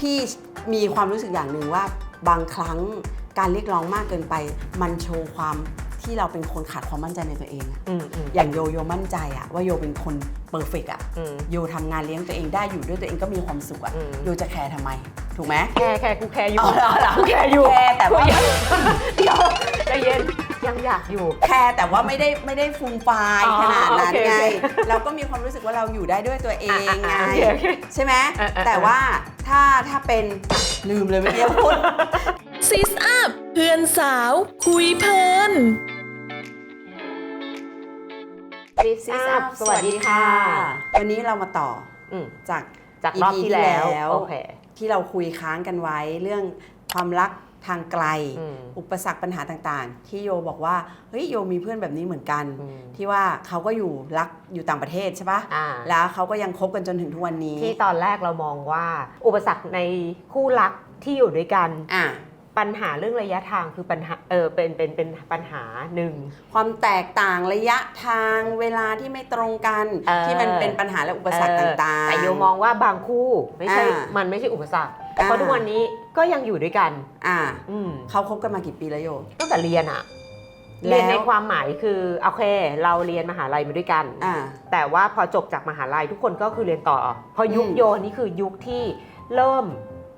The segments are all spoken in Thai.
พี่มีความรู้สึกอย่างหนึ่งว่าบางครั้งการเรียกร้องมากเกินไป มันโชว์ความที่เราเป็นคนขาดความมั่นใจในตัวเองอะอืมอืม อย่างโยโยมั่นใจอะว่าโยเป็นคนเ e อร์เฟกอะอืมโยทำงานเลี้ยงตัวเองได้อยู่ด้วยตัวเองก็มีความสุขอะอืม โยจะแคร์ทำไม ถูกไหม แคร์แคร์กูแคร์อยู่เอาเหรอเหรอกูแคร์อยู่แคร์แต่ว่ายังเดี๋ยวใจเย็นยังอยากอยู่ แคร์แต่ว่าไม่ได้ไม่ได้ฟูมฟายอ๋อขนาดนั้นโอเคไง โอเคเราก็มีความรู้สึกว่าเราอยู่ได้ด้วยตัวเองไง อะอะอะโอเคโอเคใช่ไหมเออเออแต่ว่า ถ้าถ้าเป็นลืมเลยเมื่อกี้พูดซิสอัพเพื่อนสาว คุยเพลินซิสอัพสวัสดีค่ะ วันนี้เรามาต่ออืมจากจากรอบ EP ที่แล้วที่แล้วโอเคที่เราคุยค้างกันไว้เรื่องความรัก ทางไกลอืมอุปสรรคปัญหาต่างๆ ที่โยบอกว่าเฮ้ยโยมีเพื่อนแบบนี้เหมือนกันอืมที่ว่าเขาก็อยู่รักอยู่ต่างประเทศใช่ปะอ่าแล้วเขาก็ยังคบกันจนถึงทุกวันนี้ ที่ตอนแรกเรามองว่า อุปสรรคในคู่รักที่อยู่ด้วยกันอะปัญหาเรื่องระยะทางคือปัญหาเออเป็นเป็นเป็นปัญหาหนึ่งความแตกต่างระยะทางเวลาที่ไม่ตรงกันเออที่มันเป็นปัญหาและอุปสรรคเออต่างๆแต่โยมองว่าบางคู่ไม่ใช่อ่ามันไม่ใช่อุปสรรคอ่าเพราะทุกวันนี้ ก็ยังอยู่ด้วยกันอะอืมเขาคบกันมากี่ปีแล้วโย ตั้งแต่เรียนอะแล้ว เรียนในความหมายคือโอเค เราเรียนมหาลัยมาด้วยกัน อะแต่ว่าพอจบจากมหาลัยทุกคนก็คือเรียนต่อ พอยุคอืมโยนี่คือยุคที่เริ่ม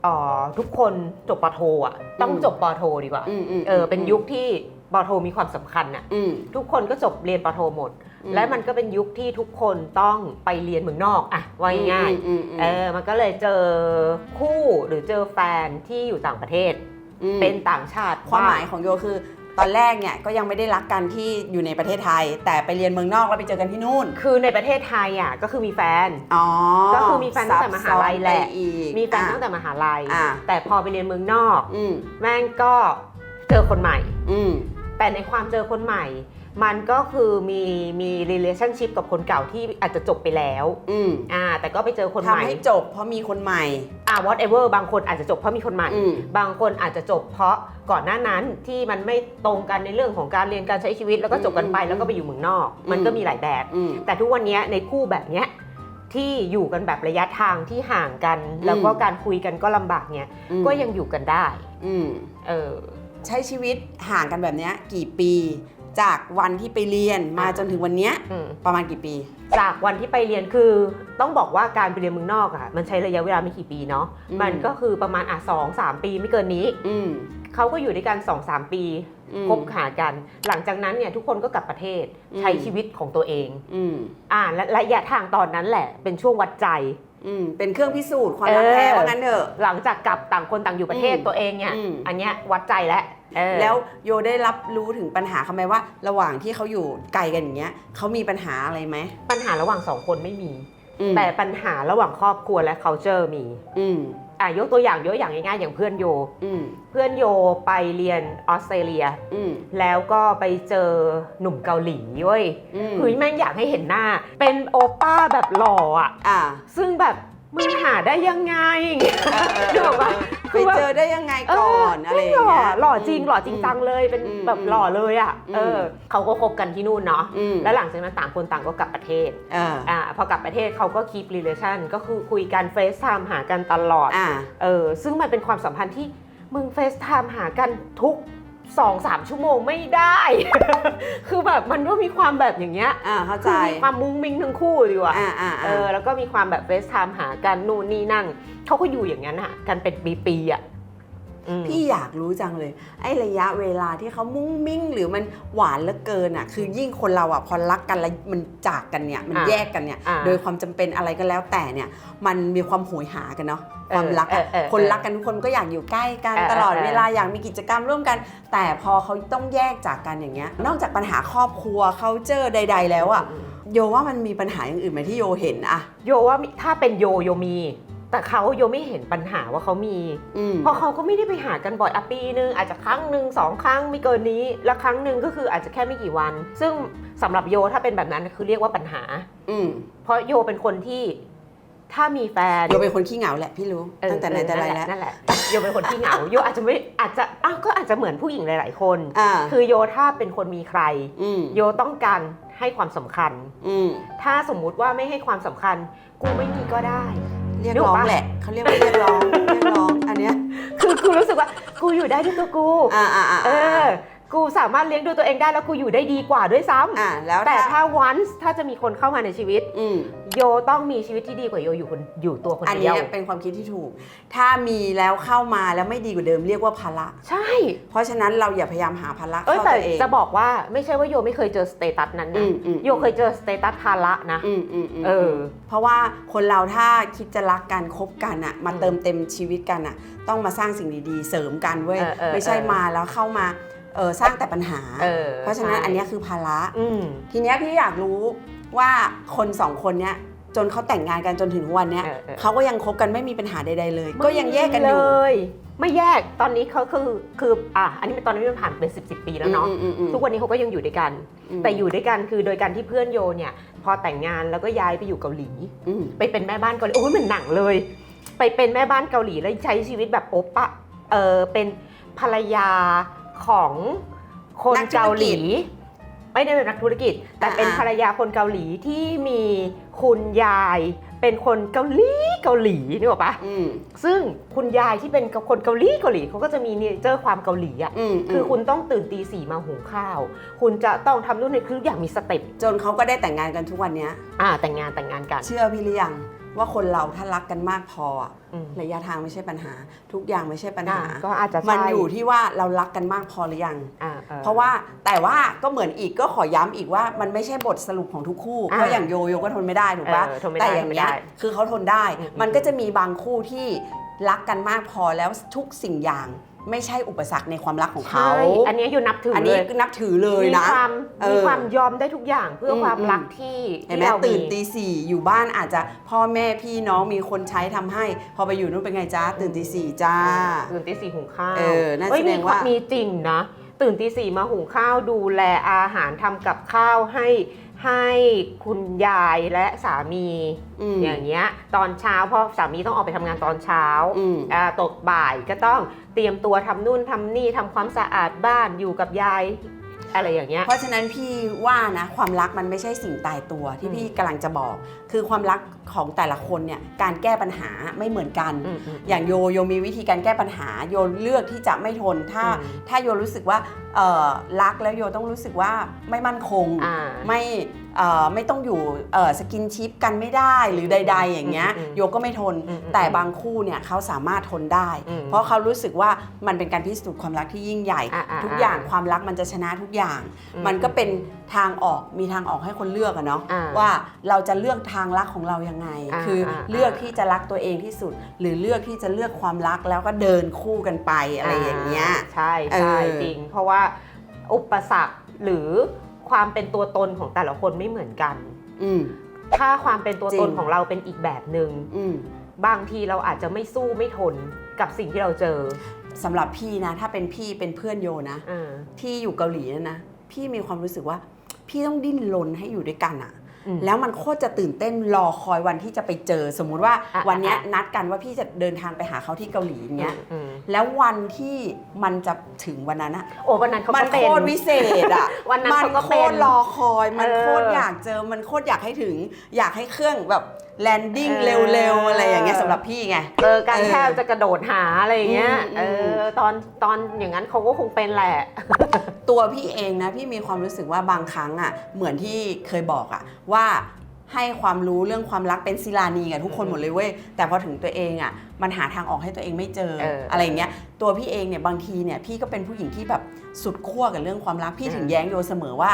เอ่อทุกคนจบปอโทอะต้องอืม จบปอโทดีกว่า อืมอืมเออเป็นยุคที่ปอโทมีความสำคัญน่ะ อืม ทุกคนก็จบเรียนปอโทหมดอืม และมันก็เป็นยุคที่ทุกคนต้องไปเรียนเมืองนอกอะว่าง่ายอืมอืมๆเออมันก็เลยเจอคู่หรือเจอแฟนที่อยู่ต่างประเทศมเป็นต่างชาติความหมายบ้งของโยคือตอนแรกเนี่ยก็ยังไม่ได้รักกันที่อยู่ในประเทศไทย แต่ไปเรียนเมืองนอกแล้วไปเจอกันที่นู่น คือในประเทศไทยอะก็คือมีแฟนอ๋อก็คือมีแฟนตั้งแต่มหาลัยแหละซับซ้อนไปอีกมีแฟนตั้งแต่มหาลัยอะแต่พอไปเรียนเมืองนอกอืมแม่งก็เจอคนใหม่อืมแต่ในความเจอคนใหม่ มันก็คือมีมี relationship กับคนเก่าที่อาจจะจบไปแล้วอืมอ่าแต่ก็ไปเจอคนใหม่ ทำให้จบเพราะมีคนใหม่ อ่า whatever บางคนอาจจะจบเพราะมีคนใหม่ อืม บางคนอาจจะจบเพราะก่อนหน้านั้นที่มันไม่ตรงกันในเรื่องของการเรียนการใช้ชีวิต แล้วก็จบกันไปอืมแล้วก็ไปอยู่เมืองนอก อืม มันก็มีหลายแบบ อืม แต่ทุกวันนี้ในคู่แบบเนี้ยที่อยู่กันแบบระยะทางที่ห่างกันแล้วก็การคุยกันก็ลำบากเนี่ยอืมก็ยังอยู่กันได้ อืม เออ ใช้ชีวิตห่างกันแบบเนี้ยกี่ปี จากวันที่ไปเรียนมาอะจนถึงวันเนี้ยอืม ประมาณกี่ปี จากวันที่ไปเรียนคือต้องบอกว่าการไปเรียนเมืองนอกอะมันใช้ระยะเวลาไม่กี่ปีเนาะอืม มันก็คือประมาณอะสองสามปีไม่เกินนี้ อืมเขาก็อยู่ด้วยกัน2อสามปีอืม คบหากัน หลังจากนั้นเนี่ยทุกคนก็กลับประเทศอืม ใช้ชีวิตของตัวเองอืมอ่าและระยะทางตอนนั้นแหละ เป็นช่วงวัดใจ อืมเป็นเครื่องพิสูจน์ความรักเออแท้ว่างั้นเถอะ หลังจากกลับต่างคนต่างอยู่ประเทศอืมตัวเองเนี่ยอืม อันเนี้ยวัดใจแล้ว เออ แล้วโยได้รับรู้ถึงปัญหาเขาไหมว่า ระหว่างที่เขาอยู่ไกลกันอย่างเงี้ยเขามีปัญหาอะไรไหมปัญหาระหว่างสองคนไม่มี อืมแต่ปัญหาระหว่างครอบครัวและ culture มีอืมอะยกตัวอย่างยกอย่างง่ายๆอย่างเพื่อนโย อืมเพื่อนโยไปเรียนออสเตรเลีย อืมแล้วก็ไปเจอหนุ่มเกาหลีเว้ยอืมคือแม่งอยากให้เห็นหน้า เป็นโอป้าแบบหล่ออะอ่า ซึ่งแบบ มึงหาได้ยังไงนึกออกปะไปเจอได้ยังไงก่อนอะไรอย่างหล่อเงี้ยหล่อจริงหล่อจริงจังเลยเป็นอืมแบบหล่อเลยอะอืมเออเขาก็คบกันที่นู่นเนาะอืมแล้วหลังจากนั้นต่างคนต่างก็กลับประเทศอ่าอ่าพอกลับประเทศเขาก็คีป relation ก็คือคุยกันเฟซไทม์หากันตลอดอ่าเออซึ่งมันเป็นความสัมพันธ์ที่มึงเฟซไทม์หากันทุก สองสามชั่วโมงไม่ได้ คือแบบมันก็มีความแบบอย่างเงี้ยอ่าเข้าใจ คือมีความมุ้งมิ้งทั้งคู่ดีกว่าอ่าอ่าเออแล้วก็มีความแบบเฟซไทม์หากันนู่นนี่นั่นเขาก็อยู่อย่างนั้นอะกันเป็นปีๆอะอืม พี่อยากรู้จังเลย ไอ้ระยะเวลาที่เขามุ้งมิ้งหรือมันหวานเหลือเกินอะ คือยิ่งคนเราอะพอรักกันแล้วมันจากกันเนี่ย มันอ่าแยกกันเนี่ยอ่าโดยความจำเป็นอะไรก็แล้วแต่เนี่ย มันมีความโหยหากันเนาะ ความรักอะเออเออเออคนรักกันทุกคนก็อยากอยู่ใกล้กันเออตลอดเออเวลาอยากมีกิจกรรมร่วมกัน แต่พอเขาต้องแยกจากกันอย่างเงี้ย นอกจากปัญหาครอบครัวเขาเจอใด ๆ แล้วอะ โยว่ามันมีปัญหาอย่างอื่นไหมที่โยเห็นอะโยว่ามีถ้าเป็นโยโยมี แต่เขาโยไม่เห็นปัญหาว่าเขามี อืมเพราะเขาก็ไม่ได้ไปหากันบ่อยอะปีนึงอาจจะครั้งหนึ่งสองครั้งไม่เกินนี้ แล้วครั้งหนึ่งก็คืออาจจะแค่ไม่กี่วัน ซึ่งสำหรับโยถ้าเป็นแบบนั้นคือเรียกว่าปัญหา อืมเพราะโยเป็นคนที่ถ้ามีแฟน โยเป็นคนขี้เหงาแหละพี่รู้เออตั้งแต่ไหนแต่ไรแล้วนั่นแหละโยเป็นคนที่เหงาโยอาจจะไม่อาจจะอ้าวก็อาจจะเหมือนผู้หญิงหลาย ๆ คน อ่า คือโยถ้าเป็นคนมีใคร อืมโยต้องการให้ความสำคัญ อืมถ้าสมมุติว่าไม่ให้ความสำคัญ กูไม่มีก็ได้ เรียกนึกร้อออกงปะแหละเขาเรียกว่าเรียกร้องเรียกร้องอันเนี้ยคือกูรู้สึกว่ากูอยู่ได้ด้วยตัวกูอ่าอ่าอ่าเออ กูสามารถเลี้ยงดูตัวเองได้แล้วกูอยู่ได้ดีกว่าด้วยซ้ำอ่าแล้วแต่ถ้า once ถ้าจะมีคนเข้ามาในชีวิต อืมโยต้องมีชีวิตที่ดีกว่าโยอยู่คนอยู่ตัวคนอันเดีเนี้ยยวเป็นความคิดที่ถูก ถ้ามีแล้วเข้ามาแล้วไม่ดีกว่าเดิมเรียกว่าภาระ ใช่ เพราะฉะนั้นเราอย่าพยายามหาภาระเอ้ยเข้าแต่ตัวเอง จะบอกว่าไม่ใช่ว่าโยไม่เคยเจอสเตตัสนั้นอืนะมอืม โยเคยเจอสเตตัสภาระนะ อืมอืมอืมเออ เพราะว่าคนเราถ้าคิดจะรักกันคบกันอะมาอืมเติมเต็มชีวิตกันอะต้องมาสร้างสิ่งดีๆ เสริมกันเว้ยเออเออไม่ใช่เออ มาแล้วเข้ามา เออสร้างแต่ปัญหา เออเพราะฉะนั้นใช่ อันเนี้ยคือภาระ อืม ทีเนี้ยพี่อยากรู้ว่าคนสองคนเนี้ยจนเขาแต่งงานกันจนถึงวันเนี้ยเออเออ เขาก็ยังคบกันไม่มีปัญหาใด ๆ เลย ก็ยังแยกกันอยู่เลยไม่แยกตอนนี้เขาคือคืออะอันนี้เป็นตอนนี้มันผ่านเป็นสิบสิบปีแล้วเนาะอืมอืมอืมทุกวันนี้เขาก็ยังอยู่ด้วยกันอืมแต่อยู่ด้วยกันคือโดยการที่เพื่อนโยเนี่ยพอแต่งงานแล้วก็ย้ายไปอยู่เกาหลี อืม ไปเป็นแม่บ้านเกาหลีโอ้ยเหมือนหนังเลย ไปเป็นแม่บ้านเกาหลีแล้วใช้ชีวิตแบบโอปะเออเป็นภรรยา ของคนนักธุรกิจเกาหลี ไม่ได้เป็นนักธุรกิจ แต่เป็นอ่าภรรยาคนเกาหลีที่มีคุณยายเป็นคนเกาหลีเกาหลีนึกออกปะอืมซึ่งคุณยายที่เป็นคนเกาหลีเกาหลีเขาก็จะมีเนเจอร์ความเกาหลีอะอืมคือคุณต้องตื่นตีสี่มาหุงข้าว คุณจะต้องทำนู่นนี่คือทุกอย่างมีสเต็ปจนเขาก็ได้แต่งงานกันทุกวันเนี้ยอ่าแต่งงานแต่งงานกัน เชื่อพี่หรือยัง ว่าคนเราถ้ารักกันมากพออะอืม ระยะทางไม่ใช่ปัญหา ทุกอย่างไม่ใช่ปัญอ่าหาก็อาจจะใช่มันอยู่ที่ว่าเรารักกันมากพอหรือยัง อ่าเพราะว่าแต่ว่าก็เหมือนอีกก็ขอย้ำอีกว่ามันไม่ใช่บทสรุปของทุกคู่อ่าเพราะอย่างโยโยก็ทนไม่ได้ถูกปะเออทนไม่ได้แต่อย่างเนี้ยทนไม่ได้คือเขาทนได้ อืม มันก็จะมีบางคู่ที่รักกันมากพอแล้วทุกสิ่งอย่าง ไม่ใช่อุปสรรคในความรักของเขาใช่อันนี้อยู่นับถืออันเลนี้ยนับถือเลยมีนะ ความเออมีความยอมได้ทุกอย่างเพื่ออมความอืม รักที่เห็นที่ไหมเราตื่นมีตีสี่อยู่บ้านอาจจะพ่อแม่พี่น้องมีคนใช้ทำให้ พอไปอยู่นู่นเป็นไงจ้าตื่นตีสี่จ้า ตื่นตีสี่หุงข้าวเออนั่นฮ้ยแสดงว่ามีจริงนะ ตื่นตีสี่มาหุงข้าวดูแลอาหารทำกับข้าวให้ ให้คุณยายและสามีอืม อย่างเงี้ยตอนเช้าเพราะสามีต้องออกไปทำงานตอนเช้าอืม อ่าตกบ่ายก็ต้องเตรียมตัวทำนู่นทำนี่ทำความสะอาดบ้านอยู่กับยาย อะไรอย่างเงี้ย เพราะฉะนั้นพี่ว่านะความรักมันไม่ใช่สิ่งตายตัวที่อืมพี่กำลังจะบอก คือความรักของแต่ละคนเนี่ยการแก้ปัญหาไม่เหมือนกัน อืมอืม อย่างโยโยมีวิธีการแก้ปัญหา โยเลือกที่จะไม่ทนถ้า อืม ถ้าโยรู้สึกว่าเอ่อรักแล้วโยต้องรู้สึกว่าไม่มั่นคง อ่า ไม่เอ่อไม่ต้องอยู่สกินชิปกันไม่ได้หรือใด ๆ อย่างเงี้ยอืมอืมโยก็ไม่ทน อืมอืมแต่บางคู่เนี่ยเขาสามารถทนได้ อืมเพราะเขารู้สึกว่ามันเป็นการพิสูจน์ความรักที่ยิ่งใหญ่ อ่าอ่าทุกอย่างอ่า ความรักมันจะชนะทุกอย่างอืมมันก็เป็นทางออกมีทางออกให้คนเลือกอะเนาะอ่าว่าเราจะเลือกทางรักของเรายังไง อ่าคืออาเลือกอ่าที่จะรักตัวเองที่สุด หรือเลือกที่จะเลือกความรักแล้วก็เดินคู่กันไปอะไรอย่างเงี้ยใช่ใช่เออจริง เพราะว่าอุปสรรคหรือความเป็นตัวตนของแต่ละคนไม่เหมือนกัน อืม ถ้าความเป็นตัวจริตงนของเราเป็นอีกแบบหนึง่งอืม บางทีเราอาจจะไม่สู้ไม่ทนกับสิ่งที่เราเจอ สำหรับพี่นะ ถ้าเป็นพี่เป็นเพื่อนโยนะ อ่า ที่อยู่เกาหลีนะนะ พี่มีความรู้สึกว่า พี่ต้องดิ้นรนให้อยู่ด้วยกันอะอืมแล้วมันโคตรจะตื่นเต้นรอคอยวันที่จะไปเจอ สมมุติว่าอะวันเนี้ยอะ นัดกันว่าพี่จะเดินทางไปหาเขาที่เกาหลีอย่างเงี้ย อืมแล้ววันที่มันจะถึงวันนั้นอะโอ้วันนั้นเขามัก็นเป็โคนตรวิเศษอะ วันนั้นมัเขาก็โคเป็น ตรรอคอย มันเออโคตรอยากเจอ มันโคตรอยากให้ถึง อยากให้เครื่องแบบแลนดิ้งเออเร็วๆ อะไรอย่างเงี้ยสำหรับพี่ไงเจอกันเออแทบจะกระโดดหาอะไรอย่างเงี้ยอืมเออืมอตอนตอนอย่างนั้นเขาก็คงเป็นแหละ ตัวพี่เองนะ พี่มีความรู้สึกว่าบางครั้งอะเหมือนที่เคยบอกอะว่าให้ความรู้เรื่องความรักเป็นศิลานีกับทุกคนหมดเลยเว้ย แต่พอถึงตัวเองอะ มันหาทางออกให้ตัวเองไม่เจอเอออ อะไรอย่างเงี้ยตัวพี่เองเนี่ยบางทีเนี่ยพี่ก็เป็นผู้หญิงที่แบบสุดขั้วกับเรื่องความรักพี่ถึงเออแย้งโยเสมอว่า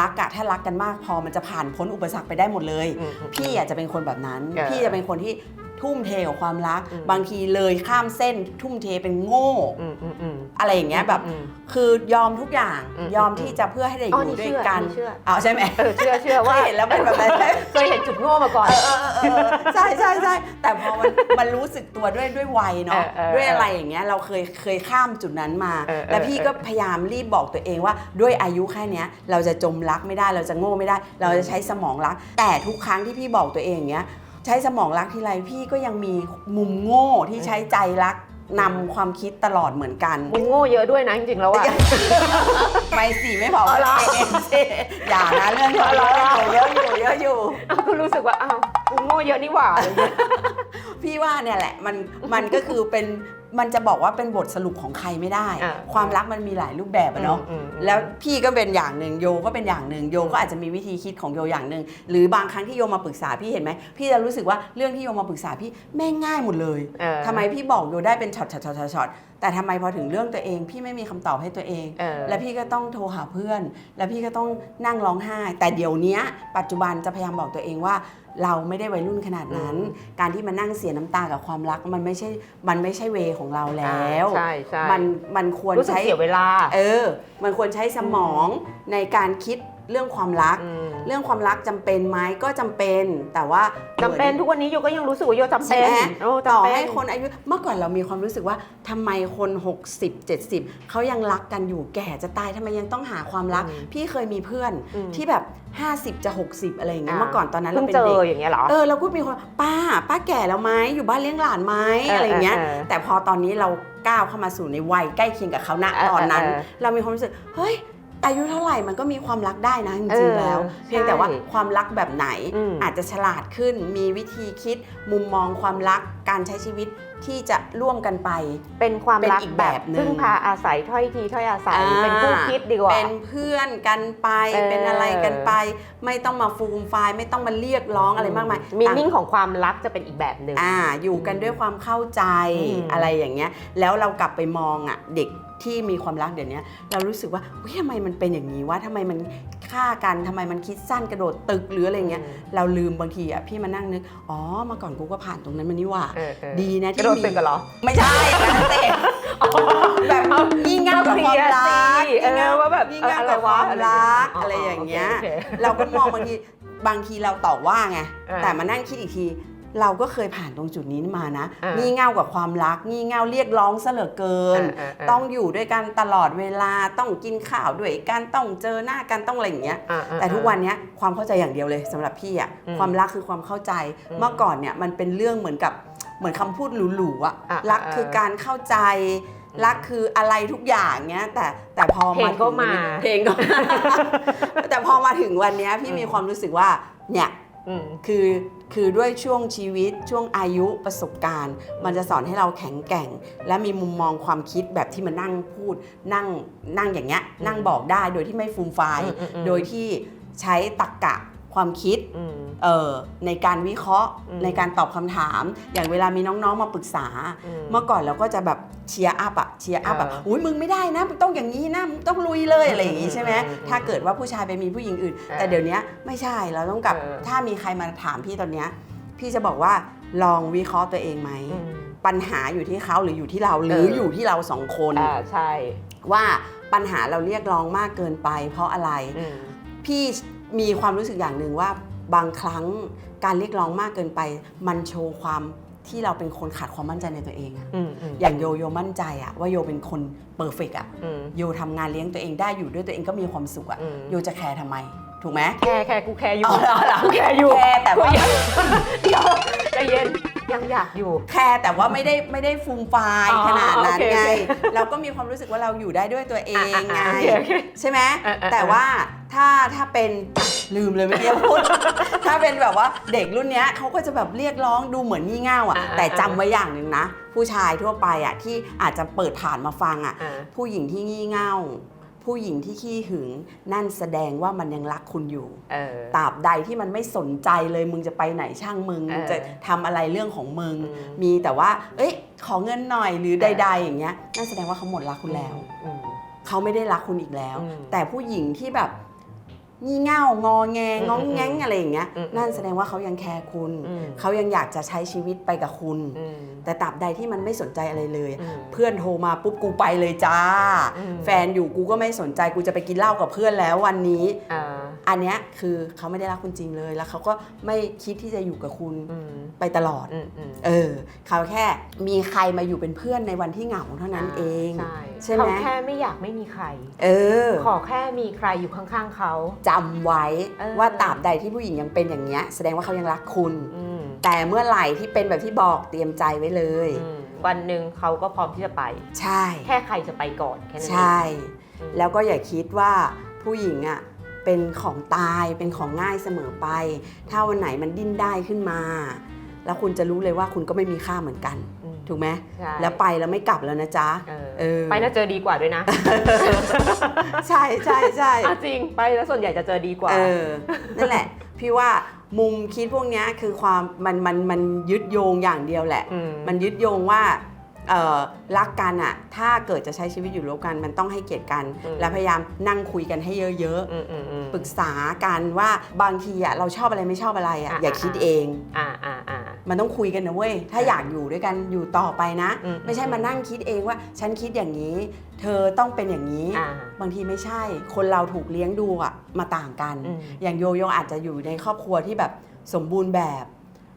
รักอะถ้ารักกันมากพอมันจะผ่านพ้นอุปสรรคไปได้หมดเลย อืมอืมพี่อาจจะเป็นคนแบบนั้น เออ พี่จะเป็นคนที่ ทุ่มเทกับความรักอืมบางทีเลยข้ามเส้นทุ่มเทเป็นโง่อืมอืมอืมอะไรอย่างเงี้ยแบบอืมคือยอมทุกอย่างอืมยอมที่จะเพื่อให้ได้ออ๋อยู่นี่ด้วยเชื่อกันนี่เชื่อเอาใช่ไหมเออเชื่อเชื่อเคว่ายเห็นแล้วเป็นแบบนั้นไหมเคยเห็นจุดโง่มาก่อนเออเออเออใช่ใช่ใช่แต่พอมันมันรู้สึกตัวด้วยด้วยวัยเนาะเออเออด้วยอะไรอย่างเงี้ยเราเคยเคยข้ามจุดนั้นมาเออเออแล้วพี่ก็พยายามรีบบอกตัวเองว่าด้วยอายุแค่เนี้ยเราจะจมรักไม่ได้เราจะโง่ไม่ได้ เราจะใช้สมองรัก แต่ทุกครั้งที่พี่บอกตัวเองอย่างเงี้ย ใช้สมองรักทีไรพี่ก็ยังมีมุมโง่ที่ใช้ใจรักนำความคิดตลอดเหมือนกัน มึงโง่เยอะด้วยนะจริงๆแล้วอะไม่สิไม่บอกอ๋อเหรอเอ็นเจอย่านะเรื่องนี้อ๋อเหรอเยอะอยู่เยอะอยู่เยอะอยู่ก็รู้สึกว่าอ้าวกูโง่เยอะนี่หว่าอะไรเงี้ย พี่ว่าเนี่ยแหละมันมันก็คือเป็น มันจะบอกว่าเป็นบทสรุปของใครไม่ได้ อ่าความรักมันมีหลายรูปแบบอะเนาะอืมอืมแล้วพี่ก็เป็นอย่างหนึ่งโยก็เป็นอย่างหนึ่งโยก็อาจจะมีวิธีคิดของโยอย่างหนึ่งหรือบางครั้งที่โยมาปรึกษาพี่เห็นไหมพี่จะรู้สึกว่าเรื่องที่โยมาปรึกษาพี่แม่งง่ายหมดเลยเออ ทำไมพี่บอกโยได้เป็นช็อตช็อตช็อตช็อตช็อตแต่ทำไมพอถึงเรื่องตัวเอง พี่ไม่มีคำตอบให้ตัวเอง เออ แล้วพี่ก็ต้องโทรหาเพื่อน แล้วพี่ก็ต้องนั่งร้องไห้ แต่เดี๋ยวเนี้ย ปัจจุบันจะพยายามบอกตัวเองว่า เราไม่ได้วัยรุ่นขนาดนั้น การที่มานั่งเสียน้ำตากับความรัก มันไม่ใช่ มันไม่ใช่เวของเราแล้วใช่ใช่มันมันควรรู้สึกใช้เสียเวลา เออ มันควรใช้สมองในการคิด เรื่องความรักมเรื่องความรักจำเป็นไหมก็จำเป็น แต่ว่าจำเป็นทุกวันนี้โยก็ยังรู้สึกว่าโยจำใช่เป็นไหมโอ้ต่อจำเป็นให้คนอายุเมื่อก่อนเรามีความรู้สึกว่าทำไมคน 60 70เขายังรักกันอยู่แก่จะตายทำไมยังต้องหาความรักอืมพี่เคยมีเพื่อนอืมที่แบบ 50 จะ 60 อะไรอย่างเงี้ยอ่าเมื่อก่อนตอนนั้นเพิ่เรางเป็นเจเด็อกอย่างเงี้ยเหรอ เออเราก็มีคนป้า ป้าแก่แล้วไหมอยู่บ้านเลี้ยงหลานไหมเอออะไรอย่างเงี้ย เออเออแต่พอตอนนี้เราก้าวเข้ามาสู่ในวัยใกล้เคียงกับเขาณเออตอนนั้น เออเรามีความรู้สึกเฮ้ย อายุเท่าไหร่มันก็มีความรักได้นะจเอริงอๆแล้ว เพียงแต่ว่าใช่ความรักแบบไหนอืมอาจจะฉลาดขึ้น มีวิธีคิดมุมมองความรักการใช้ชีวิตที่จะร่วมกันไป เป็นความรักเป็นอีกแบแบบบหนึ่งพึ่งพาอาศัยถ้อยทีถ้อยอาศัยอ่าเป็นคู่คิดดีกว่าเป็นเพื่อนกันไปเออเป็นอะไรกันไป ไม่ต้องมาฟูมไฟายไม่ต้องมาเรียกร้องอะไรมากมายมีต่างนิ่งของความรักจะเป็นอีกแบบหนึ่งอ่าอยู่กันด้วยความเข้าใจอืมอะไรอย่างเงี้ย แล้วเรากลับไปมองอะเด็ก ที่มีความรักเดี๋ยวนี้เรารู้สึกว่าเฮ้ยทำไมมันเป็นอย่างนี้วะทำไมมันฆ่ากันทำไมมันคิดสั้นกระโดดตึกหรืออะไรเงี้ยเราลืมบางทีอะพี่มานั่งนึกอ๋อเมาก่อนกูก็ผ่านตรงนั้นมานี่หว่าเออเออดีนะกที่ระโดดมี ตึกกันเหรอ ไม่ใช่นะเตะแบบงี่เง่ากับความรักเออว่าแบบงี่เออเง่าอะไรกับควะวามรักอ๋ออะไรอย่างเงี้ยโอเคโอเคเราก็มองบางทีบางทีเราต่อว่าไง เออแต่มานั่งคิดอีกที เราก็เคยผ่านตรงจุดนี้มานะเอองี่เง่ากับความรัก งี่เง่าเรียกร้องซะเหลือเกินเออเออเออต้องอยู่ด้วยกันตลอดเวลาต้องกินข้าวด้วยกันต้องเจอหน้ากันต้องอะไรอย่างเงี้ย อ่าอ่า แต่ทุกวันเนี้ยความเข้าใจอย่างเดียวเลยสำหรับพี่อะอืมความรักคือความเข้าใจ อืมเมื่อก่อนเนี่ยมันเป็นเรื่องเหมือนกับเหมือนคำพูดหรูๆอะอะรักอะคือการเข้าใจ รักคืออะไรทุกอย่างเนี้ยแต่แต่พอเพลมางก็ถึงวันนี้มา เพลงก็แต่พอมาถึงวันเนี้ยพี่อืมมีความรู้สึกว่าเนี่ยอืม คือคือด้วยช่วงชีวิตช่วงอายุประสบการณ์ มันจะสอนให้เราแข็งแกร่ง และมีมุมมองความคิดแบบที่มันนั่งพูดนั่งนั่งอย่างเงี้ยนั่งบอกได้โดยที่ไม่ฟูมไฟายอืมอืมอืมโดยที่ใช้ตรรกกะ ความคิดอืมเอ่อในการวิเคราะห์อืมในการตอบคำถาม อย่างเวลามีน้องๆมาปรึกษาอืมเมื่อก่อนเราก็จะแบบเชียร์อัพอะเชียร์อัพอะเอออุ้ยมึงไม่ได้นะมึงต้องอย่างนี้นะมึงต้องลุยเลยอะไรอย่างงี้ใช่ไหมอืมอืมถ้าเกิดว่าผู้ชายไปมีผู้หญิงอื่นเออแต่เดี๋ยวนี้ไม่ใช่เราต้องกลับเออถ้ามีใครมาถามพี่ตอนเนี้ยพี่จะบอกว่าลองวิเคราะห์ตัวเองไหมอืมปัญหาอยู่ที่เขาหรืออยู่ที่เราหรือเออออยู่ที่เราสองคนอ่าใช่ ว่าปัญหาเราเรียกร้องมากเกินไป เพราะอะไรอืมพี่ มีความรู้สึกอย่างหนึ่งว่าบางครั้งการเรียกร้องมากเกินไป มันโชว์ความที่เราเป็นคนขาดความมั่นใจในตัวเองอะอืมอืมอย่างโยโยมั่นใจอะว่าโยเป็นคนเปอร์เฟกอะอืมโยทำงานเลี้ยงตัวเองได้อยู่ด้วยตัวเองก็มีความสุขอะอืมโยจะแคร์ทำไม ถูกไหมแค่แค่กูแค่อยู่อ๋อเหรอเหรอกูแค่อยู่แคร์แต่ว่าเดี๋ยวใจเย็นยังอยากอยู่ แคร์แต่ว่าไม่ได้ไม่ได้ฟูมไฟายอ๋อขนาดนั้นโอเคไงโอเคเราก็มีความรู้สึกว่าเราอยู่ได้ด้วยตัวเองไงอะอะโอเคโอเคใช่ไหมเออเออแต่ว่าถ้าถ้าเป็นอะลืมเลยเมื่อกี้พูด ถ้าเป็นแบบว่าเด็กรุ่นเนี้ยเขาก็จะแบบเรียกร้องดูเหมือนงี่เง่าอะอะอะแต่จำไว้อย่างหนึ่งนะ ผู้ชายทั่วไปอะที่อาจจะเปิดผ่านมาฟังอะอ่าผู้หญิงที่งี่เง่า ผู้หญิงที่ขี้หึงนั่นแสดงว่ามันยังรักคุณอยู่เออ ตราบใดที่มันไม่สนใจเลยมึงจะไปไหนช่างมึงเออมึงจะทำอะไรเรื่องของมึง อืม มีแต่ว่า เอ้ย ขอเงินหน่อยหรือเออใด ๆ อย่างเงี้ยนั่นแสดงว่าเขาหมดรักคุณแล้ว อืม เขาไม่ได้รักคุณอีกแล้ว อืมแต่ผู้หญิงที่แบบงี่เง่างอแงอืมง้องแง้งอะไรอย่างเงี้ย อืมนั่นแสดงว่าเขายังแคร์คุณ อืม เขายังอยากจะใช้ชีวิตไปกับคุณ อืม แต่ตราบใดที่มันไม่สนใจอะไรเลยอืมเพื่อนโทรมาปุ๊บกูไปเลยจ้าอืมแฟนอยู่กูก็ไม่สนใจกูจะไปกินเหล้ากับเพื่อนแล้ววันนี้อ่าอันเนี้ยคือเขาไม่ได้รักคุณจริงเลย แล้วเขาก็ไม่คิดที่จะอยู่กับคุณอืมไปตลอดอืมอืมเออเขาแค่มีใครมาอยู่เป็นเพื่อนในวันที่เหงาเท่านั้นเองใช่ใช่ไหมเขาแค่ไม่อยากไม่มีใคร เออ ขอแค่มีใครอยู่ข้างๆเขาจำไว้เออว่าตราบใดที่ผู้หญิงยังเป็นอย่างเงี้ย แสดงว่าเขายังรักคุณอืม แต่เมื่อไหร่ที่เป็นแบบที่บอกเตรียมใจไว้เลย อืมวันหนึ่งเขาก็พร้อมที่จะไป ใช่ แค่ใครจะไปก่อนแค่นั้นเองใช่ อืมแล้วก็อย่าคิดว่าผู้หญิงอะเป็นของตายเป็นของง่ายเสมอไป ถ้าวันไหนมันดิ้นได้ขึ้นมา แล้วคุณจะรู้เลยว่าคุณก็ไม่มีค่าเหมือนกัน อืมถูกไหมใช่แล้วไปแล้วไม่กลับแล้วนะจ๊ะ เออเออ ไปแล้วเจอดีกว่าด้วยนะใช่ใช่ใช่ อะจริงไปแล้วส่วนใหญ่จะเจอดีกว่า เออ นั่นแหละ พี่ว่า มุมคิดพวกเนี้ยคือความมันมันมันยึดโยงอย่างเดียวแหละมมันยึดโยงว่าเอ่อรักกันอะถ้าเกิดจะใช้ชีวิตอยู่ร่วมกันมันต้องให้เกียรติกันอืมและพยายามนั่งคุยกันให้เยอะอืมอืมอืมๆปรึกษากันว่าบางทีอะเราชอบอะไรไม่ชอบอะไรอะอะอย่าอะคิดเองอ่าอ่าอ่า มันต้องคุยกันนะเว้ย ถ้าอะอยากอยู่ด้วยกันอยู่ต่อไปนะ อืมไม่ใช่มานั่งคิดเองว่า ฉันคิดอย่างนี้ เธอต้องเป็นอย่างนี้ อ่าบางทีไม่ใช่ คนเราถูกเลี้ยงดูอะมาต่างกัน อืมอย่างโยโยอาจจะอยู่ในครอบครัวที่แบบสมบูรณ์แบบ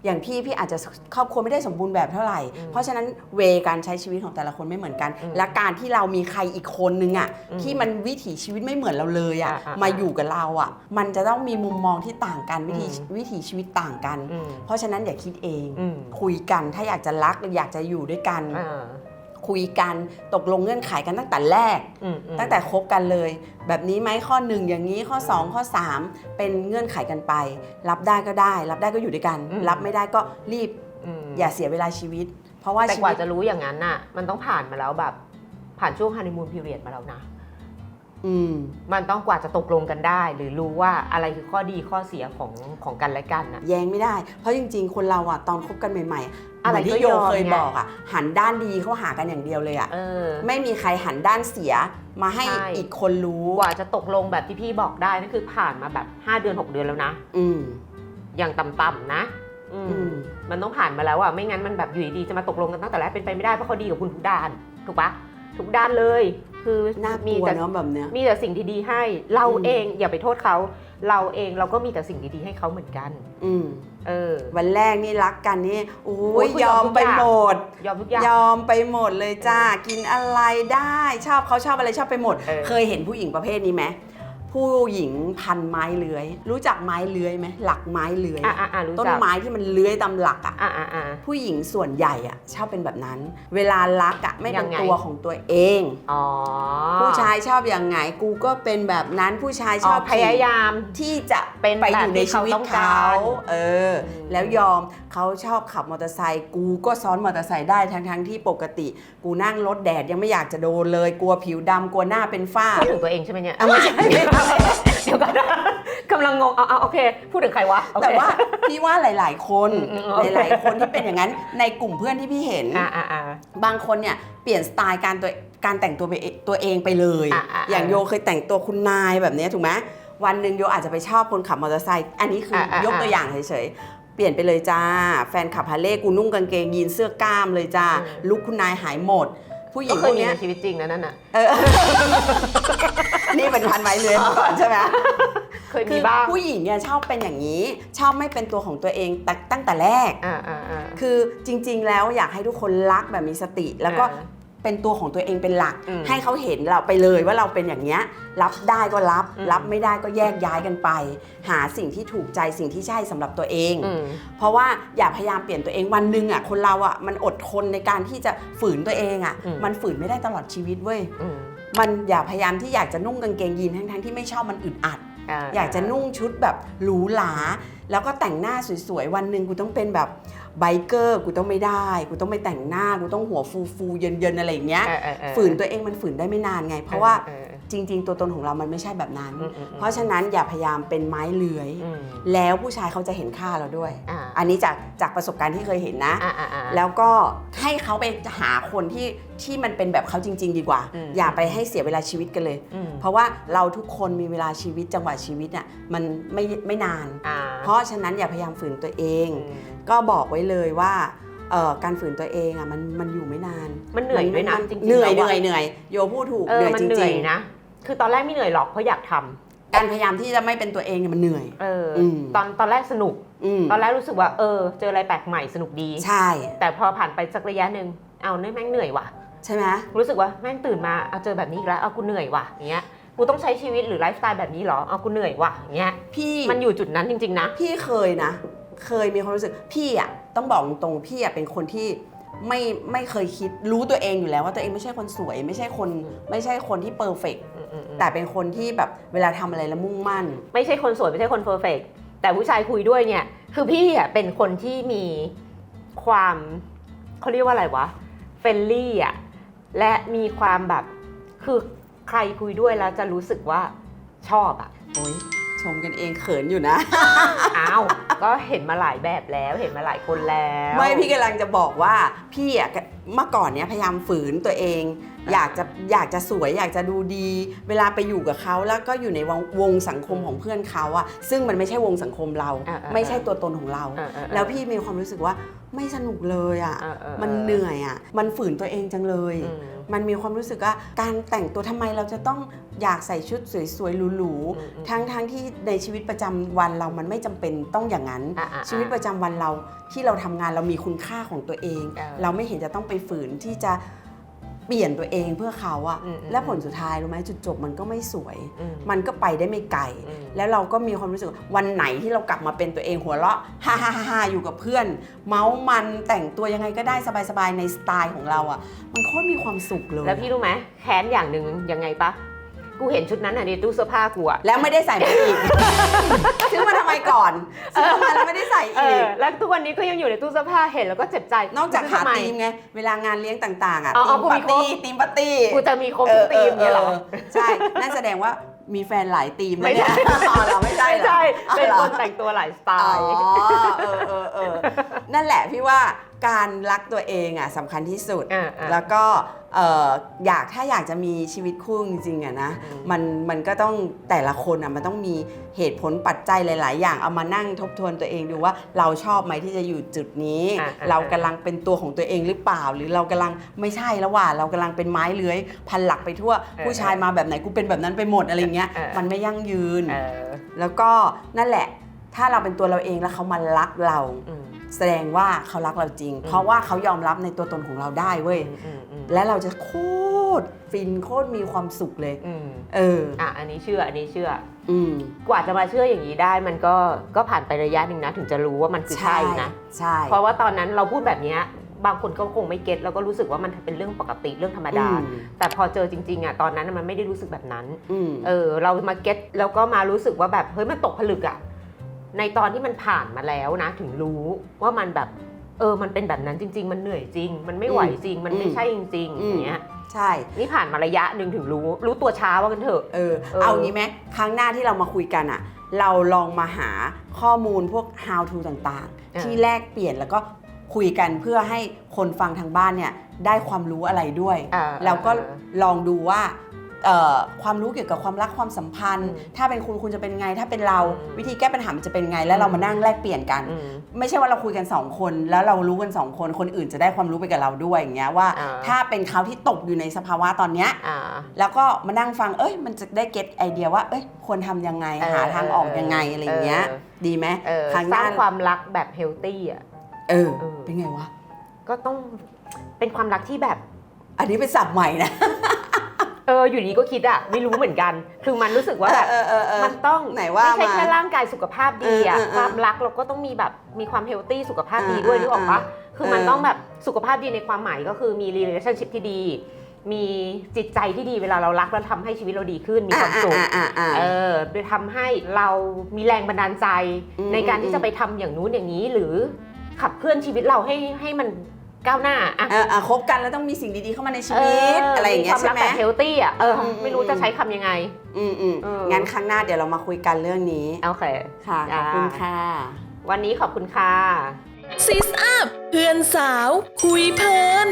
อย่างพี่พี่อาจจะครอบครัวไม่ได้สมบูรณ์แบบเท่าไหร่อืมเพราะฉะนั้นเวการใช้ชีวิตของแต่ละคนไม่เหมือนกันอืมและการที่เรามีใครอีกคนนึงอะอืมที่มันวิถีชีวิตไม่เหมือนเราเลยอะอะอะมาอยู่กับเราอะมันจะต้องมีมุมมองที่ต่างกันวิถีอืมวิถีชีวิตต่างกันอืมเพราะฉะนั้นอย่าคิดเองอืมคุยกันถ้าอยากจะรักหรืออยากจะอยู่ด้วยกันอ่า คุยกัน ตกลงเงื่อนไขกันตั้งแต่แรก อืมอืมตั้งแต่คบกันเลย แบบนี้ไหมข้อหนึ่งอย่างนี้ข้อ2ข้อ3เป็นเงื่อนไขกันไป รับได้ก็ได้ รับได้ก็อยู่ด้วยกัน รับไม่ได้ก็รีบมอย่าเสียเวลาชีวิต เพราะว่าแต่ชีกว่าวิตจะรู้อย่างนั้นน่ะ มันต้องผ่านมาแล้วแบบผ่านช่วงฮันนีมูนพีเรียดมาแล้วนะ อืม มันต้องกว่าจะตกลงกันได้ หรือรู้ว่าอะไรคือข้อดีข้อเสียของของกันและกันน่ะแย้งไม่ได้ เพราะจริงๆ คนเราอะตอนคบกันใหม่ๆ อะไรเหมืนก็ที่โยยอมเคยไง บอกอะหันด้านดีเขาหากันอย่างเดียวเลยอะเออ ไม่มีใครหันด้านเสียมาให้ใช่ อีกคนรู้ กว่าจะตกลงแบบที่พี่บอกได้นั่นคือผ่านมาแบบ 5 เดือน 6 เดือนแล้วนะ อืม อย่างต่ำๆนะ อืมอืม มันต้องผ่านมาแล้วอะไม่งั้นมันแบบอยู่ดีๆจะมาตกลงกันตั้งแต่แรกเป็นไปไม่ได้เพราะเขาดีกับคุณทุกด้าน ถูกปะทุกด้านเลย คือน่ากมีลัวแต่ เนาะแบบเนี้ย มีแต่สิ่งที่ดีให้ เราอืม เองอย่าไปโทษเขา เราเองเราก็มีแต่สิ่งดีๆให้เขาเหมือนกัน อืมเออ วันแรกนี่รักกันนี่โอ้โอ้ยยยอมไปหมด ยอมทุกอย่าง ยอมไปหมดเลยจ้า กินอะไรได้ ชอบเขาชอบอะไรชอบไปหมด เออเคยเห็นผู้หญิงประเภทนี้ไหม ผู้หญิงพันไม้เลื้อย รู้จักไม้เลื้อยไหมหลักไม้เลื้อยอะอะอะรู้ต้นจักไม้ที่มันเลื้อยตามหลักอะ อะอะอะผู้หญิงส่วนใหญ่อะชอบเป็นแบบนั้น เวลารักอะไม่เป็นยังไง ตัวของตัวเอง อ๋อผู้ชายชอบอย่างไงกูก็เป็นแบบนั้นผู้ชายชอ๋ออบพยายามที่จะเป็นไปอยู่ในแบบที่ชีวิตเขาต้องเขาการ เอออืมแล้วยอมเขาชอบขับมอเตอร์ไซค์กูก็ซ้อนมอเตอร์ไซค์ได้ทั้งทั้งๆที่ปกติ กูนั่งรถแดดยังไม่อยากจะโดนเลยกลัวผิวดำกลัวหน้าเป็นฝ้าพูดถึงตัวเองใช่ไหมเนี่ยอะไม่ใช่เดี๋ยวก่อนนะกำลังงงเอาเอาโอเค พูดถึงใครวะโอเค แต่ว่าพี่ว่าหลาย ๆ คนอืมอืมโอเค หลาย ๆ คนที่เป็นอย่างนั้นในกลุ่มเพื่อนที่พี่เห็น อะอะอะบางคนเนี่ยเปลี่ยนสไตล์การตัวการแต่งตัวไปเอตัวเองไปเลย อะอะอย่างโยเคยแต่งตัวคุณนายแบบเนี้ยถูกไหมวันหนึ่งโยอาจจะไปชอบคนขับมอเตอร์ไซค์อันนี้คืออะอะยกตัวอย่างเฉยๆ เปลี่ยนไปเลยจ้า แฟนขับฮาร์เลย์กูนุ่งกางเกงยีนเสื้อกล้ามเลยจ้าอืม ลุกคุณนายหายหมด ผู้หญิก็งเคพยวกมีเนี้ยในชีวิตจริงนะนั่นน่ะ เออ นี่เป็นพันไม้เลื้อยมาก่อนใช่ไหม เคยคืมีอบ้างผู้หญิงเนี่ยชอบเป็นอย่างนี้ ชอบไม่เป็นตัวของตัวเองแต่ตั้งแต่แรก อ่าอ่าอ่า คือจริง ๆ แล้วอยากให้ทุกคนรักแบบมีสติ แล้วก็อ่า เป็นตัวของตัวเองเป็นหลัก อืมให้เขาเห็นเราไปเลยว่าเราเป็นอย่างเนี้ยรับได้ก็รับ อืม รับไม่ได้ก็แยกย้ายกันไป หาสิ่งที่ถูกใจสิ่งที่ใช่สำหรับตัวเอง อืม เพราะว่าอย่าพยายามเปลี่ยนตัวเองวันหนึ่งอะคนเราอะมันอดทนในการที่จะฝืนตัวเองอะอืม มันฝืนไม่ได้ตลอดชีวิตเว้ยอืมมันอย่าพยายามที่อยากจะนุ่งกางเกงยีนทั้งๆที่ไม่ชอบมันอึดอัด อยากจะนุ่งชุดแบบหรูหราแล้วก็แต่งหน้าสวยๆ วันหนึ่งกูต้องเป็นแบบ ไบเกอร์กูต้องไม่ได้ กูต้องไม่แต่งหน้า กูต้องหัวฟูฟูๆเยินๆอะไรอย่างเงี้ยเออเออเออฝืนตัวเองมันฝืนได้ไม่นานไง เพราะว่าเออเออจริง ๆ ตัวตนของเรามันไม่ใช่แบบนั้นอืมอืมอืมเพราะฉะนั้นอย่าพยายามเป็นไม้เลื้อยอืมแล้วผู้ชายเขาจะเห็นค่าเราด้วยอ่าอันนี้จากจากประสบการณ์ที่เคยเห็นนะอ่าอ่าอ่าแล้วก็ให้เขาไปหาคนที่ที่มันเป็นแบบเขาจริง ๆ ดีกว่าอืมอย่าไปให้เสียเวลาชีวิตกันเลยอืมเพราะว่าเราทุกคนมีเวลาชีวิตจังหวะชีวิตน่ะมันไม่ไม่นานอ่าเพราะฉะนั้นอย่าพยายามฝืนตัวเองอืม ก็บอกไว้เลยว่าเอ่อการฝืนตัวเองอะมันมันอยู่ไม่นานมันเหนื่อยด้วยนะมัจริงๆเหนื่อยแล้วเหอะนื่อยเหนื่อยโยพูดถูกเอเหอนื่อยมันจเหนื่อริยงนะคือตอนแรกไม่เหนื่อยหรอกเพราะอยากทำๆการพยายามที่จะไม่เป็นตัวเองเนี่ยมันเหนื่อย เอออมตอนตอนแรกสนุกอืมตอนแรกรู้สึกว่า เออ เจออะไรแปลกใหม่สนุกดี ใช่ แต่พอผ่านไปสักระยะหนึ่งเอาเนี่ยแม่งเหนื่อยว่ะ ใช่ไหมรู้สึกว่าแม่งตื่นมาเอาเจอแบบนี้อีกแล้ว เอากูเหนื่อยว่ะอย่างเงี้ย กูต้องใช้ชีวิตหรือไลฟ์สไตล์แบบนี้เหรอ เอากูเหนื่อยว่ะอย่างเงี้ย พี่ มันอยู่จุดนั้นจริง ๆ นะ พี่เคยนะ เคยมีความรู้สึกพี่อะต้องบอกตรงๆพี่อะเป็นคนที่ไม่ไม่เคยคิดรู้ตัวเองอยู่แล้วว่าตัวเองไม่ใช่คนสวย ไม่ใช่คนไม่ใช่คนที่เพอร์เฟกอืมอืมอืมแต่เป็นคนที่แบบเวลาทำอะไรแล้วมุ่งมั่น ไม่ใช่คนสวยไม่ใช่คนเพอร์เฟกแต่ผู้ชายคุยด้วยเนี่ย คือพี่อะเป็นคนที่มีความเขาเรียกว่าอะไรวะเฟลลี่อะและมีความแบบคือใครคุยด้วยแล้วจะรู้สึกว่าชอบอะโอ้ย ชมกันเองเขินอยู่นะ อ้าว ก็เห็นมาหลายแบบแล้วเห็นมาหลายคนแล้ว ไม่พี่กำลังจะบอกว่าพี่อะเมื่อก่อนเนี้ยพยายามฝืนตัวเอง อยากจะอยากจะสวยอยากจะดูดี เวลาไปอยู่กับเขาแล้วก็อยู่ในวงวงสังคมของเพื่อนเขาอะซึ่งมันไม่ใช่วงสังคมเรา อ่าๆๆไม่ใช่ตัวตนของเราเออเออเออแล้วพี่มีความรู้สึกว่าไม่สนุกเลยอะเออเออเออมันเหนื่อยอะมันฝืนตัวเองจังเลย อืมมันมีความรู้สึกว่าการแต่งตัวทำไมเราจะต้องอยากใส่ชุดสวยๆหรูอืมอืมๆทั้งทั้งที่ในชีวิตประจำวันเรามันไม่จำเป็นต้องอย่างนั้นอะอะอะชีวิตประจำวันเราที่เราทำงานเรามีคุณค่าของตัวเองเออเราไม่เห็นจะต้องไปฝืนที่จะ เปลี่ยนตัวเองเพื่อเขาอะอืมอืมและผลสุดท้ายรู้ไหมจุดจบมันก็ไม่สวยอืมมันก็ไปได้ไม่ไกลอืมแล้วเราก็มีความรู้สึกว่าวันไหนที่เรากลับมาเป็นตัวเองหัวเราะฮ่าฮ่าฮ่าอยู่กับเพื่อน เมาส์มันแต่งตัวยังไงก็ได้สบายๆในสไตล์ของเราอะมันโคตรมีความสุขเลยแล้วพี่รู้ไหมแค้นอย่างหนึ่งยังไงปะ กูเห็นชุดนั้นอะในตู้เสื้อผ้ากูอะแล้วไม่ได้ใส่มาอีก ซื้อมาทำไมก่อนซื้อมาแล้วไม่ได้ใส่เออีอก แล้วทุกวันนี้ก็ยังอยู่ในตู้เสื้อผ้าเห็นแล้วก็เจ็บใจนอกจากหาทำไม ธีมไง เวลางานเลี้ยงต่างๆอะอ๋อธีมกูปามีร์ครบตี้ธีมปาร์ตี้กูจะมีครบทุกธีมเนี่ยเหรอ ใช่ นั่นแสดงว่ามีแฟนหลายธีมนะไม่เนี่ยใช่ อ๋อเหราไม่ใช่ไม่เหรอใช่ เป็นอ๋อคหรอนแต่งตัวหลายสไตอ๋อล์ เออเออเออนั่นแหละพี่ว่า การรักตัวเองอะสำคัญที่สุด อ่าอ่า แล้วก็เอ่ออยากถ้าอยากจะมีชีวิตคู่จริงๆอะนะอืม มันมันก็ต้องแต่ละคนอะมันต้องมีเหตุผลปัจจัยหลาย ๆ อย่างเอามานั่งทบทวนตัวเองดูว่าเราชอบไหมที่จะอยู่จุดนี้ อ่าอ่าเรากำลังเป็นตัวของตัวเองหรือเปล่า หรือเรากำลังไม่ใช่แล้วว่า เรากำลังเป็นไม้เลื้อย พันหลักไปทั่ว ผู้ชายมาแบบไหนกูเป็นแบบนั้นไปหมดอะไรเงี้ยเออมันไม่ยั่งยืน เออ แล้วก็นั่นแหละ ถ้าเราเป็นตัวเราเองแล้วเขามารักเราอืมแสดงว่าเขารักเราจริงอืมเพราะว่าเขายอมรับในตัวตนของเราได้เว้ยอืมอืมอืมและเราจะโคตรฟินโคตรมีความสุขเลยอืมเอออะอันนี้เชื่ออันนี้เชื่อ อืมกว่าจะมาเชื่ออย่างนี้ได้มันก็ก็ผ่านไประยะหนึ่งนะ ถึงจะรู้ว่ามันคือใช่นะใช่เพราะว่าตอนนั้นเราพูดแบบเนี้ยบางคนก็คงไม่เก็ตแล้วก็รู้สึกว่ามันเป็นเรื่องปกติเรื่องธรรมดาอืมแต่พอเจอจริงๆอะตอนนั้นน่ะมันไม่ได้รู้สึกแบบนั้นอืมเออเรามาเก็ตแล้วก็มารู้สึกว่าแบบเฮ้ยมันตกผลึกอะ ในตอนที่มันผ่านมาแล้วนะ ถึงรู้ว่ามันแบบ เออมันเป็นแบบนั้นจริง ๆ มันเหนื่อยจริง มันไม่ไหวจริง มันไม่ใช่จริงๆอย่างเงี้ยใช่ นี่ผ่านมาระยะหนึ่งถึงรู้ รู้ตัวช้าว่ากันเถอะเออเออเอางี้ไหมครั้งหน้าที่เรามาคุยกันอะเราลองมาหาข้อมูลพวก how to ต่างๆ ที่แลกเปลี่ยนแล้วก็คุยกันเพื่อให้คนฟังทางบ้านเนี่ยได้ความรู้อะไรด้วยอ่าแล้วก็อ่าลองดูว่าเอ่อ ความรู้เกี่ยวกับความรักความสัมพันธ์อืมถ้าเป็นคุณคุณจะเป็นไง ถ้าเป็นเราอืมวิธีแก้ปัญหามันจะเป็นไง แล้วเรามานั่งแลกเปลี่ยนกันอืมไม่ใช่ว่าเราคุยกันสองคน แล้วเรารู้กันสองคน คนอื่นจะได้ความรู้ไปกับเราด้วยอย่างเงี้ยว่าอ่าถ้าเป็นเขาที่ตกอยู่ในสภาวะตอนเนี้ยอ่าแล้วก็มานั่งฟังเอ้ยมันจะได้เก็ตไอเดียว่าเอ้ยควรทำยังไงเออหาทางออกยังไงอะไรอย่างเงี้ยเออดีไหมเออครั้งหสร้าน้างความรักแบบเฮลตี้อะเออเออเป็นไงวะก็ต้องเป็นความรักที่แบบ อันนี้เป็นศัพท์ใหม่นะ เอออยู่ดีก็คิดอะไม่รู้เหมือนกัน คือมันรู้สึกว่าแบบเออเออเออมันต้องไหนว่าไม่ใช่มาแค่ร่างกายสุขภาพดีอะเออเออเออความรักเราก็ต้องมีแบบมีความเฮลตี้สุขภาพดีเออด้วยเออนึกออกปะเออคือมันเออ ต้องแบบสุขภาพดีในความหมายก็คือมี relationship ที่ดี มีจิตใจที่ดีเวลาเรารักแล้วทำให้ชีวิตเราดีขึ้นมีความสุข อ่าอ่าอ่าเออ่าอไปทำให้เรามีแรงบันดาลใจ อืมในการอืมที่จะไปทำอย่างนู้นอย่างนี้หรือขับเคลื่อนชีวิตเราให้ให้มัน ก้าวหน้าอะเอออะคบกันแล้วต้องมีสิ่งดีๆเข้ามาในชีวิตอะไรอย่างเงี้ยมีควาใช่มรักไหมแบบเฮลตี้อะเอออมไม่รู้จะใช้คำยังไง อืมอืมเอองั้นครั้งหน้าเดี๋ยวเรามาคุยกันเรื่องนี้โอเคค่ะขอบคุณค่ะ วันนี้ขอบคุณค่ะซิสอัพเพื่อนสาว คุยเพลิน